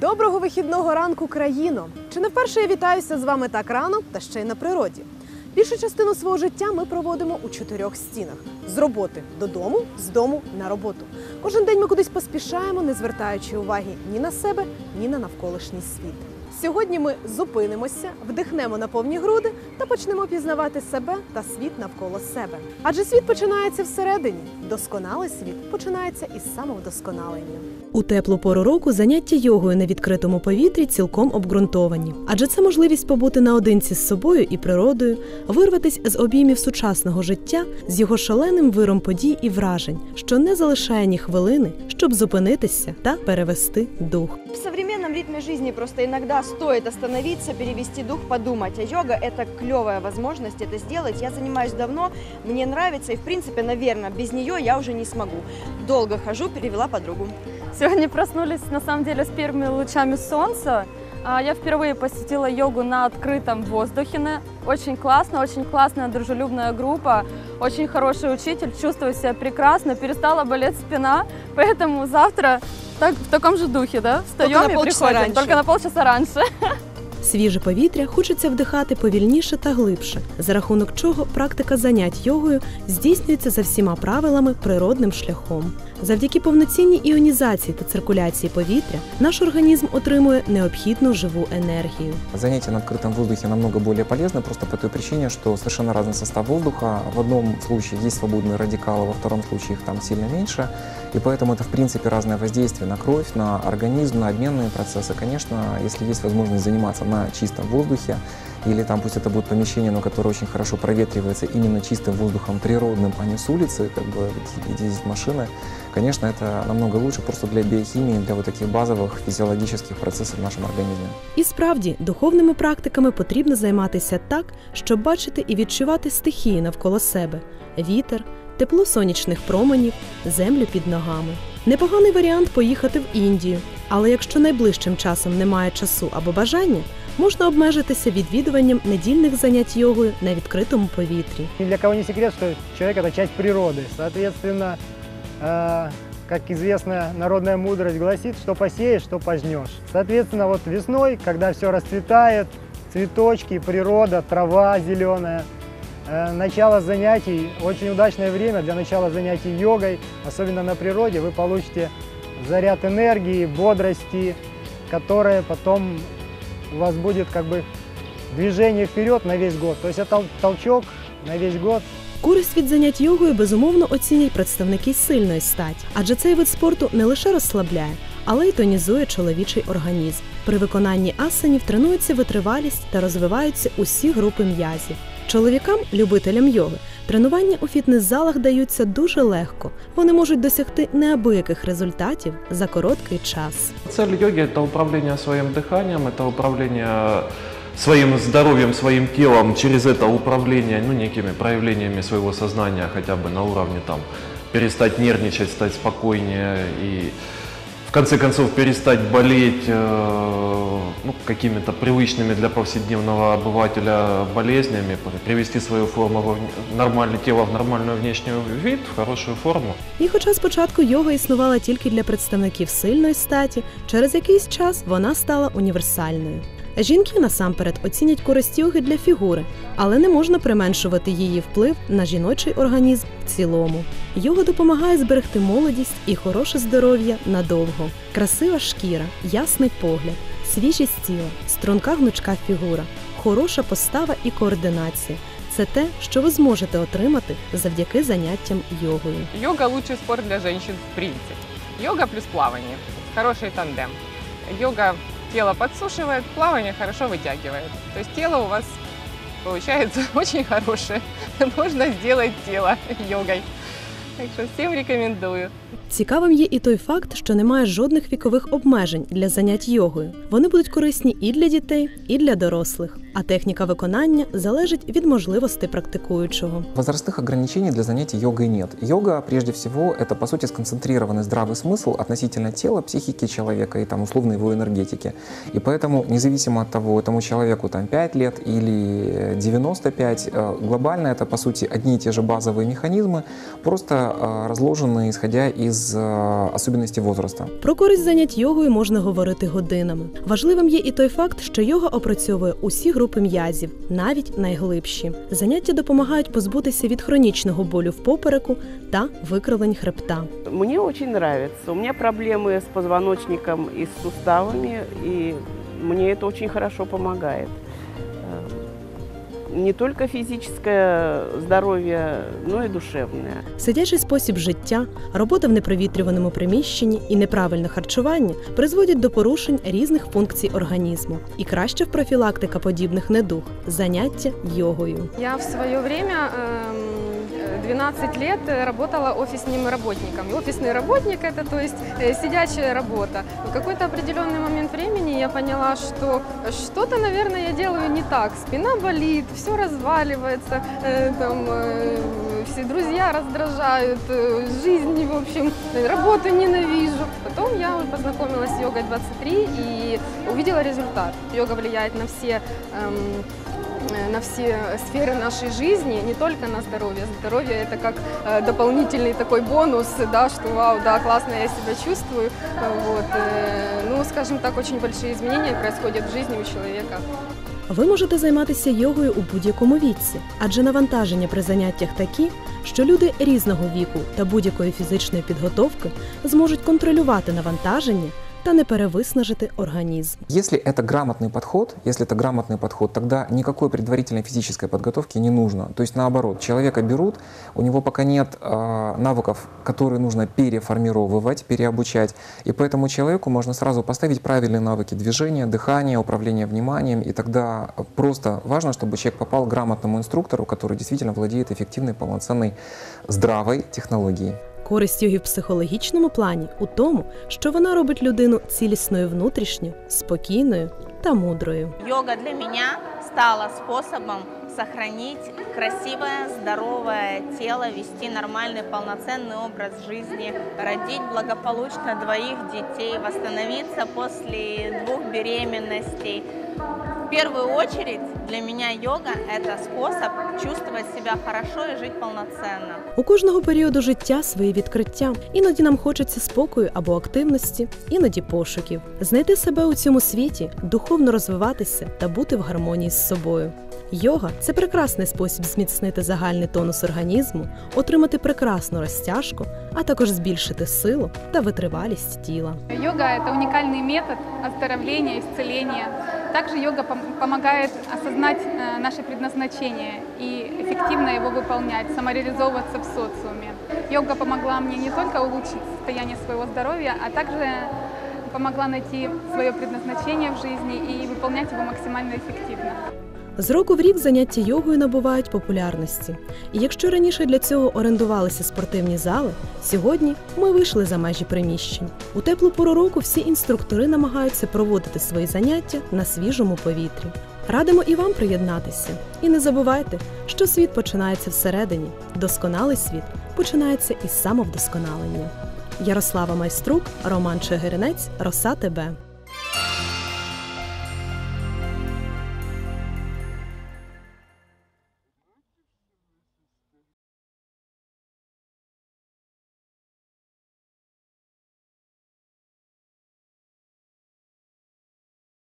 Доброго вихідного ранку, країно! Чи не вперше я вітаюся з вами так рано та ще й на природі? Більшу частину свого життя ми проводимо у чотирьох стінах: з роботи додому, з дому на роботу. Кожен день ми кудись поспішаємо, не звертаючи уваги ні на себе, ні на навколишній світ. Сьогодні ми зупинимося, вдихнемо на повні груди та почнемо пізнавати себе та світ навколо себе. Адже світ починається всередині. Досконалий світ починається із самовдосконалення. У теплу пору року заняття йогою на відкритому повітрі цілком обґрунтовані, адже це можливість побути наодинці з собою і природою, вирватись з обіймів сучасного життя з його шаленим виром подій і вражень, що не залишає ні хвилини, щоб зупинитися та перевести дух. Ритме жизни просто иногда стоит остановиться, перевести дух, подумать. А йога – это клевая возможность это сделать. Я занимаюсь давно, мне нравится, и в принципе, наверное, без нее я уже не смогу. Долго хожу, перевела подругу. Сегодня проснулись на самом деле с первыми лучами солнца. А, Я впервые посетила йогу на открытом воздухе. Очень классно, очень классная, дружелюбная группа, очень хороший учитель, чувствую себя прекрасно, перестала болеть спина, поэтому завтра так, в таком же духе, да, встаем и приходим, раньше. только на полчаса раньше. Свіже повітря хочеться вдихати повільніше та глибше, за рахунок чого практика занять йогою здійснюється за всіма правилами природним шляхом. Завдяки повноцінній іонізації та циркуляції повітря наш організм отримує необхідну живу енергію. Занятие на открытом воздухе намного более полезно, просто по той причине, что совершенно разный состав воздуха. В одном случае есть свободные радикалы, во втором случае их там сильно меньше. И поэтому это, в принципе, разное воздействие на кровь, на организм, на обменные процессы. Конечно, если есть возможность заниматься на чистом воздухе, или там пусть это будет помещение, но которое очень хорошо проветривается именно чистым воздухом природным, а не с улицы, как бы где ездить машины, конечно, это намного лучше просто для биохимии, для вот таких базовых физиологических процессов в нашем организме. І справді, духовними практиками потрібно займатися так, щоб бачити і відчувати стихії навколо себе: вітер, тепло сонячних променів, землю під ногами. Непоганий варіант поїхати в Індію, але якщо найближчим часом немає часу або бажання, можна обмежитися відвідуванням недільних занять йогою на відкритому повітрі. Ни для кого не секрет, что человек – это часть природы. Соответственно, э, как известная народная мудрость гласит, что посеешь, что пожнешь. Соответственно, вот весной, когда все расцветает, цветочки, природа, трава зеленая, э, начало занятий, очень удачное время для начала занятий йогой, особенно на природе, вы получите заряд энергии, бодрости, которая потом у вас будет как бы движение вперед на весь год. То есть это толчок на весь год Користь від занять йогою безумовно оцінять представники сильної статі, адже цей вид спорту не лише розслабляє, але й тонізує чоловічий організм. При виконанні асанів тренується витривалість та розвиваються усі групи м'язів. Чоловікам, любителям йоги, тренування у фітнес-залах даються дуже легко. Вони можуть досягти неабияких результатів за короткий час. Цель йоги – это управление своим дыханием, это управление своим здоровьем, своим телом, через это управление ну, некими проявлениями своего сознания, хотя бы на уровне там, перестать нервничать, стать спокойнее и в конце концов перестать болеть э, ну, какими-то привычными для повседневного обывателя болезнями, привести свою форму, во вне- нормальное тело в нормальную внешнюю вид, в хорошую форму. І хоча спочатку йога існувала тільки для представників сильної статі, через якийсь час вона стала універсальною. Жінки насамперед оцінять користь йоги для фігури, але не можна применшувати її вплив на жіночий організм в цілому. Йога допомагає зберегти молодість і хороше здоров'я надовго, красива шкіра, ясний погляд, свіжість тіла, струнка гнучка фігура, хороша постава і координація. Це те, що ви зможете отримати завдяки заняттям йогою. Йога – лучший спорт для женщин в принципе. Йога плюс плавание. Хороший тандем. Йога тело подсушивает, плавание хорошо вытягивает. То тело у вас получается очень хорошее. Можно сделать тело йогой. Так що всім рекомендую. Цікавим є і той факт, що немає жодних вікових обмежень для занять йогою. Вони будуть корисні і для дітей, і для дорослих а техніка виконання залежить від можливостей практикуючого. Возрастных ограничений для занятий йогой нет. Йога, прежде всего, это, по сути, сконцентрированный здравый смысл относительно тела, психики человека и там, условно его энергетики. И поэтому, независимо от того, этому человеку там, 5 лет или 95, э, глобально это, по сути, одни и те же базовые механизмы, просто э, разложенные, исходя из э, особенностей возраста. Про користь занять йогою можна говорити годинами. Важливим є і той факт, що йога опрацьовує усі групи м'язів, навіть найглибші. Заняття допомагають позбутися від хронічного болю в попереку та викривлень хребта. Мені очень подобається. У мене проблеми з позвоночником і з суставами, і мені це очень хорошо помогает. Не только фізичне здоров'я, но й душевне. Сидячий спосіб життя, робота в непровітрюваному приміщенні і неправильне харчування призводять до порушень різних функцій організму. І краща профілактика подібних недуг заняття йогою. Я в своє время эм, 12 лет э, работала офисным работником. И офисный работник это, то есть э, сидячая работа. В какой-то определенный момент времени я поняла, что что-то, наверное, я делаю не так. Спина болит, все разваливается, э, там, э, все друзья раздражают, э, жизнь, в общем, э, работу ненавижу. Потом я познакомилась с йогой 23 и увидела результат. Йога влияет на все эм, э, на все сферы нашей жизни, не только на здоровье. Здоровье это как э, дополнительный такой бонус, да, что вау, да, классно я себя чувствую. Э, Вот, э, ну, скажем так, очень большие изменения происходят в жизни у человека. Ви можете займатися йогою у будь-якому віці, адже навантаження при заняттях такі, що люди різного віку та будь-якої фізичної підготовки зможуть контролювати навантаження Та не перевиснажити організм. Если это грамотный подход, если это грамотный подход, тогда никакой предварительной физической подготовки не нужно. То есть наоборот, человека берут, у него пока нет э, навыков, которые нужно переформировывать, переобучать, и поэтому человеку можно сразу поставить правильные навыки движения, дыхания, управления вниманием, и тогда просто важно, чтобы человек попал к грамотному инструктору, который действительно владеет эффективной, полноценной, здравой технологией. Користь йоги в психологічному плані у тому, що вона робить людину цілісною внутрішньо, спокійною та мудрою. Йога для меня стала способом сохранить красивое, здоровое тело, вести нормальный, полноценный образ жизни, родить благополучно двоих детей, восстановиться после двух беременностей. В первую очередь для меня йога – это способ чувствовать себя хорошо и жить полноценно. У кожного періоду життя свої відкриття. Іноді нам хочеться спокою або активності, іноді пошуків. Знайти себе у цьому світі, духовно розвиватися та бути в гармонії з собою. Йога це прекрасний спосіб зміцнити загальний тонус організму, отримати прекрасну розтяжку, а також збільшити силу та витривалість тіла. Йога – это уникальный метод оздоровления, исцеления. Также йога пом- помогает осознать э, наше предназначение и эффективно его выполнять, самореализовываться в социуме. Йога помогла мне не только улучшить состояние своего здоровья, а также помогла найти свое предназначение в жизни и выполнять его максимально эффективно. З року в рік заняття йогою набувають популярності. І якщо раніше для цього орендувалися спортивні зали, сьогодні ми вийшли за межі приміщень. У теплу пору року всі інструктори намагаються проводити свої заняття на свіжому повітрі. Радимо і вам приєднатися. І не забувайте, що світ починається всередині. Досконалий світ починається із самовдосконалення. Ярослава Майструк, Роман Чигиринець, Роса ТБ.